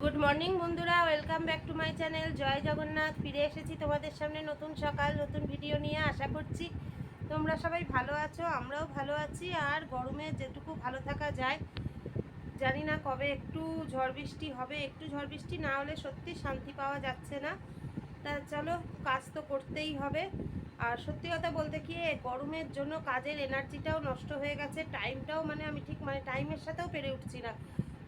Good morning বন্ধুরা। Welcome back to my channel জয় জগন্নাথ, ফিরে এসেছি তোমাদের সামনে নতুন সকাল, নতুন ভিডিও নিয়ে, আশা করছি তোমরা সবাই ভালো আছো, আমরাও ভালো আছি। আর গরমে যেটুকু ভালো থাকা যায়, জানি না কবে একটু ঝড় বৃষ্টি হবে। একটু ঝড় বৃষ্টি না হলে সত্যি শান্তি পাওয়া যাচ্ছে না। তা চলো, কাজ তো করতেই হবে। আর সত্যি কথা বলতে কি গরমের জন্য কাজের এনার্জিটাও নষ্ট হয়ে গেছে। টাইমটাও মানে আমি ঠিক মানে টাইমের সাথেও পেরে উঠছি না।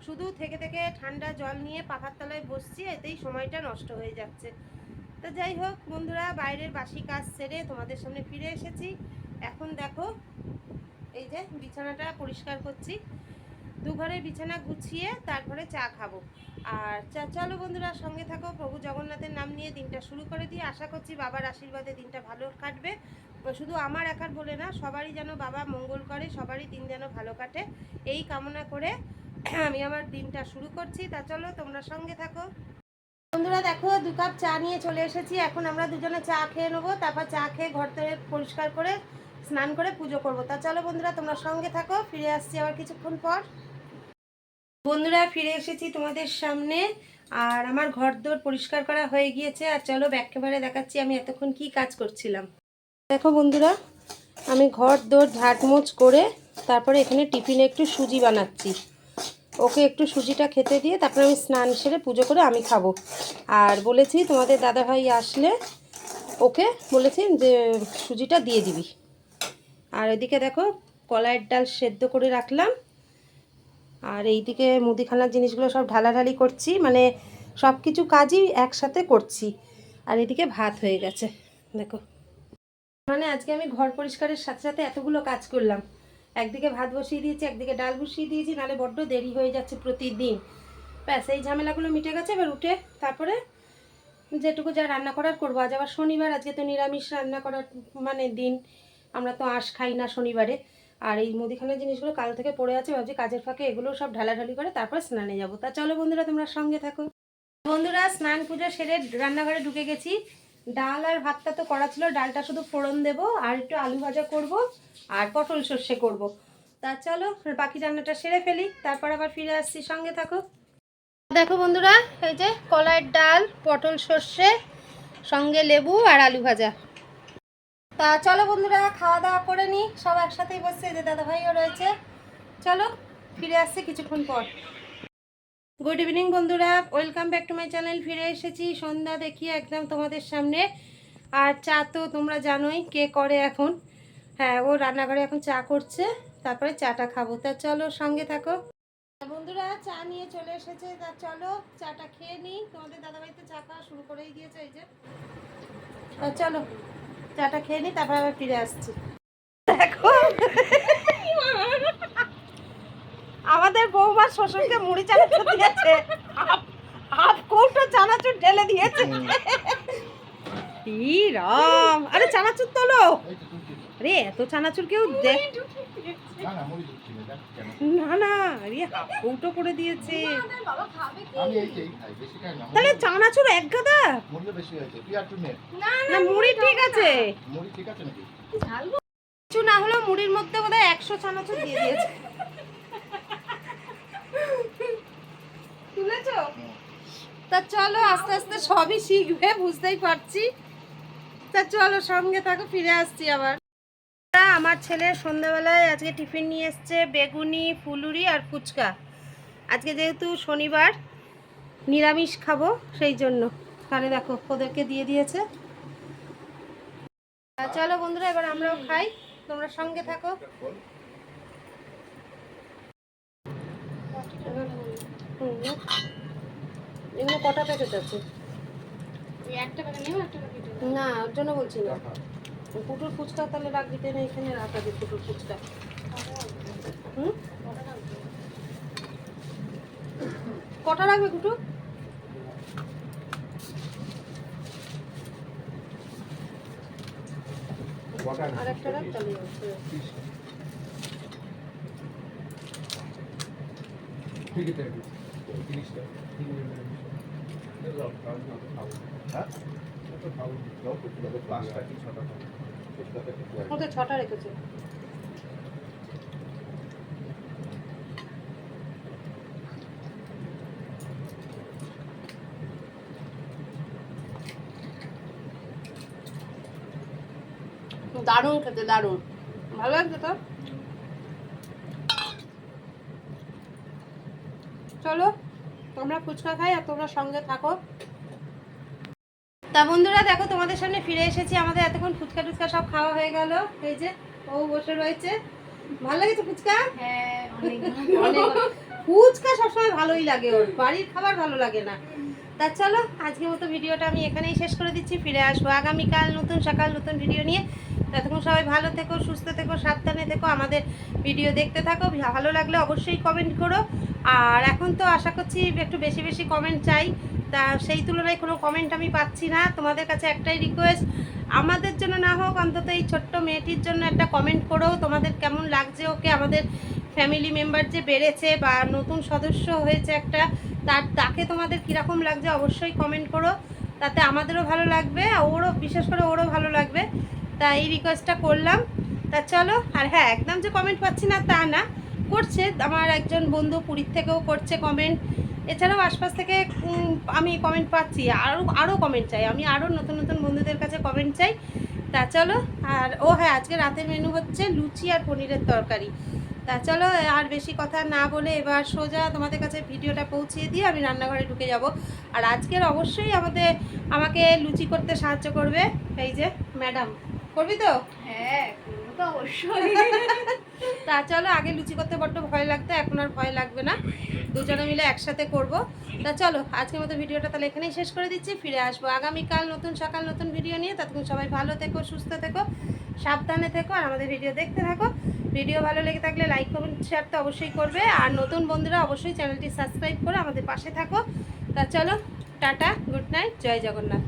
শুধু থেকে থেকে ঠান্ডা জল নিয়ে পাখার তলায় বসছি, এতেই সময়টা নষ্ট হয়ে যাচ্ছে। তো যাই হোক বন্ধুরা, বাইরের বাসি কাজ সেরে তোমাদের সামনে ফিরে এসেছি। এখন দেখো, এই যে বিছানাটা পরিষ্কার করছি। দু ঘরের বিছানা গুছিয়ে তারপরে চা খাব। আর চা, চলো বন্ধুরা, সঙ্গে থাকো। প্রভু জগন্নাথের নাম নিয়ে দিনটা শুরু করে দিয়ে আশা করছি বাবার আশীর্বাদে দিনটা ভালো কাটবে। শুধু আমার একার বলে না, সবারই যেন বাবা মঙ্গল করে, সবারই দিন যেন ভালো কাটে। এই কামনা করে আমি আমার দিনটা শুরু করছি। তা চলো, তোমরা সঙ্গে থাকো। বন্ধুরা, দেখো, দু কাপ চা নিয়ে চলে এসেছি। এখন আমরা দুজনে চা খেয়ে নেব। তারপর চা খেয়ে ঘর থেকে পরিষ্কার করে স্নান করে পুজো করব। তা চলো, বন্ধুরা, তোমরা সঙ্গে থাকো। ফিরে আসছি আবার কিছুক্ষণ পর। বন্ধুরা, ফিরে এসেছি তোমাদের সামনে। আর আমার ঘর দোর পরিষ্কার করা হয়ে গিয়েছে। আর চলো, একেবারে দেখাচ্ছি আমি এতক্ষণ কি কাজ করছিলাম। দেখো, বন্ধুরা, আমি ঘর দোর ঝাঁটমোচ করে তারপরে এখানে টিফিনে একটু সুজি বানাচ্ছি। ওকে একটু সুজিটা খেতে দিয়ে তারপরে আমি স্নান সেরে পুজো করে আমি খাব। আর বলেছি তোমাদের দাদাভাই আসলে ওকে বলেছি যে সুজিটা দিয়ে দিবি। আর এদিকে দেখো কলাইয়ের ডাল সেদ্ধ করে রাখলাম। আর এইদিকে মুদিখানার জিনিসগুলো সব ঢালাঢালি করছি মানে সব কিছু কাজই একসাথে করছি। আর এদিকে ভাত হয়ে গেছে, দেখো। মানে আজকে আমি ঘর পরিষ্কারের সাথে সাথে এতগুলো কাজ করলাম। একদিকে ভাত বসিয়ে দিয়েছি, একদিকে ডাল বসিয়ে দিয়েছি নাহলে বড্ড দেরি হয়ে যাচ্ছে প্রতিদিন। ব্যাস, এই ঝামেলাগুলো মিটে গেছে, এবার উঠে তারপরে যেটুকু যা রান্না করার করব। আজ আবার শনিবার, আজকে তো নিরামিষ রান্না করার মানে দিন। আমরা তো আঁশ খাই না শনিবারে। আর এই মুদিখানার জিনিসগুলো কাল থেকে পড়ে আছে, ভাবছি কাজের ফাঁকে এগুলো সব ঢালাঢালি করে তারপর স্নানে যাব। তা চলো বন্ধুরা, তোমরা সঙ্গে থাকো। বন্ধুরা, স্নান পুজো সেরে রান্নাঘরে ঢুকে গেছি। ডাল আর ভাতটা তো করা ছিল, ডালটা শুধু ফোড়ন দেবো আর একটু আলু ভাজা করব আর পটল সর্ষে করব। তা চলো, বাকি রান্নাটা সেরে ফেলি, তারপর আবার ফিরে আসছি, সঙ্গে থাকো। দেখো বন্ধুরা, এই যে কলাইয়ের ডাল, পটল সর্ষে, সঙ্গে লেবু আর আলু ভাজা। তা চলো বন্ধুরা, খাওয়া দাওয়া করে নিই সব একসাথেই বসছে যে দাদা ভাইও রয়েছে। চলো, ফিরে আসছি কিছুক্ষণ পর। গুড ইভিনিং বন্ধুরা। Welcome back to my channel ফিরে এসেছি সন্ধ্যা দেখি একদম তোমাদের সামনে। আর চা তো তোমরা জানোই কে করে এখন। হ্যাঁ ও রান্নাঘরে এখন চা করছে। তারপরে চাটা খাব। তা চলো সঙ্গে থাকো। বন্ধুরা, চা নিয়ে চলে এসেছে। তা চলো চাটা খেয়ে নিই। তোমাদের দাদাভাই তো চা খাওয়া শুরু করেই দিয়েছে এই যে। তা চলো, চাটা খেয়ে নিই, তারপর আবার ফিরে আসছি। দেখো। আমাদের বৌমার শ্বশুরকে মুড়ি চানাচুর দিয়েছে হাফ কৌটো চানাচুর ঢেলে দিয়েছে। রাম। আরে চানাচুর তোলো। আরে এত চানাচুর কেউ দেখ না না আরে কৌটো করে দিয়েছে। তাহলে চানাচুর এক গাদা? নে। না মুড়ি ঠিক আছে। মুড়ি ঠিক আছে নাকি? কিছু না হলেও মুড়ির মধ্যে বোধহয় একশো চানাচুর দিয়ে দিয়েছে। তা চলো আস্তে আস্তে সবই শিখবে, বুঝতেই পারছি। তা চলো সঙ্গে থাকো, ফিরে আসছি আবার। আমার ছেলে সন্ধ্যাবেলায় আজকে টিফিন নিয়ে এসছে বেগুনি, ফুলুরি আর ফুচকা। আজকে যেহেতু শনিবার, নিরামিষ খাব সেই জন্য। তাহলে দেখো, ওদেরকে দিয়ে দিয়েছে। চলো বন্ধুরা, এবার আমরাও খাই। তোমরা সঙ্গে থাকো। এগুলো কটা প্যাকেট আছে? না ওর জন্য বলছি না। কুটুর ফুচকা তাহলে রাখ দিতে না এখানে রাখা দিই কুটুর ফুচকা। হুম? কটা রাখবে কুটু? আর একটা রাখ তাহলে। টিকিট দারুণ খেতে দারুণ। ভালো লাগছে তো? চলো তোমরা ফুচকা খাই আর তোমরা সঙ্গে থাকো। তা বন্ধুরা দেখো তোমাদের সামনে ফিরে এসেছি। আমাদের এতক্ষণ ফুচকা টুচকা সব খাওয়া হয়ে গেল। এই যে ও বসে রয়েছে। ভালো লাগেছে ফুচকা? হ্যাঁ ফুচকা সবসময় ভালোই লাগে ওর। বাড়ির খাবার ভালো লাগে না। তা চলো আজকের মতো ভিডিওটা আমি এখানেই শেষ করে দিচ্ছি। ফিরে আসব আগামীকাল নতুন সকাল নতুন ভিডিও নিয়ে। ততক্ষণ সবাই ভালো থেকো সুস্থ থেকো সাবধানে থেকো। আমাদের ভিডিও দেখতে থাকো। ভালো লাগলে অবশ্যই কমেন্ট করো। আর এখন তো আশা করছি একটু বেশি বেশি কমেন্ট চাই। তা সেই তুলনায় কোনো কমেন্ট আমি পাচ্ছি না। তোমাদের কাছে একটাই রিকোয়েস্ট আমাদের জন্য না হোক, অন্তত এই ছোট্ট মেয়েটির জন্য একটা কমেন্ট করো। তোমাদের কেমন লাগছে ওকে? আমাদের ফ্যামিলি মেম্বার যে বেড়েছে বা নতুন সদস্য হয়েছে একটা, তার, তাকে তোমাদের কীরকম লাগছে অবশ্যই কমেন্ট করো। তাতে আমাদেরও ভালো লাগবে, ওরও, বিশেষ করে ওরও ভালো লাগবে। তা এই রিকোয়েস্টটা করলাম। তা চলো, আর হ্যাঁ একদম যে কমেন্ট পাচ্ছি না তা না। করছে, আমার একজন বন্ধু পুরীর থেকেও করছে কমেন্ট এছাড়াও আশপাশ থেকে আমি কমেন্ট পাচ্ছি আরও আরও কমেন্ট চাই, আমি আরও নতুন নতুন বন্ধুদের কাছে কমেন্ট চাই। তা চলো, আর, ও হ্যাঁ আজকে রাতের মেনু হচ্ছে লুচি আর পনিরের তরকারি। তা চলো, আর বেশি কথা না বলে এবার সোজা তোমাদের কাছে ভিডিওটা পৌঁছিয়ে দিয়ে আমি রান্নাঘরে ঢুকে যাব। আর আজকের অবশ্যই আমাদের, আমাকে লুচি করতে সাহায্য করবে, এই যে ম্যাডাম করবি তো? অবশ্যই। তা চলো, আগে লুচি করতে বড্ড ভয় লাগতো, এখন আর ভয় লাগবে না। দুজনে মিলে একসাথে করব। তা চলো, আজকের মতো ভিডিওটা তাহলে এখানেই শেষ করে দিচ্ছি। ফিরে আসব আগামীকাল নতুন সকাল নতুন ভিডিও নিয়ে। ততক্ষণ সবাই ভালো থেকো, সুস্থ থেকো, সাবধানে থেকো, আর আমাদের ভিডিও দেখতে থাকো। ভিডিও ভালো লেগে থাকলে লাইক কমেন্ট শেয়ার তো অবশ্যই করবে। আর নতুন বন্ধুরা অবশ্যই চ্যানেলটি সাবস্ক্রাইব করে আমাদের পাশে থাকো। তা চলো, টাটা গুড নাইট জয় জগন্নাথ।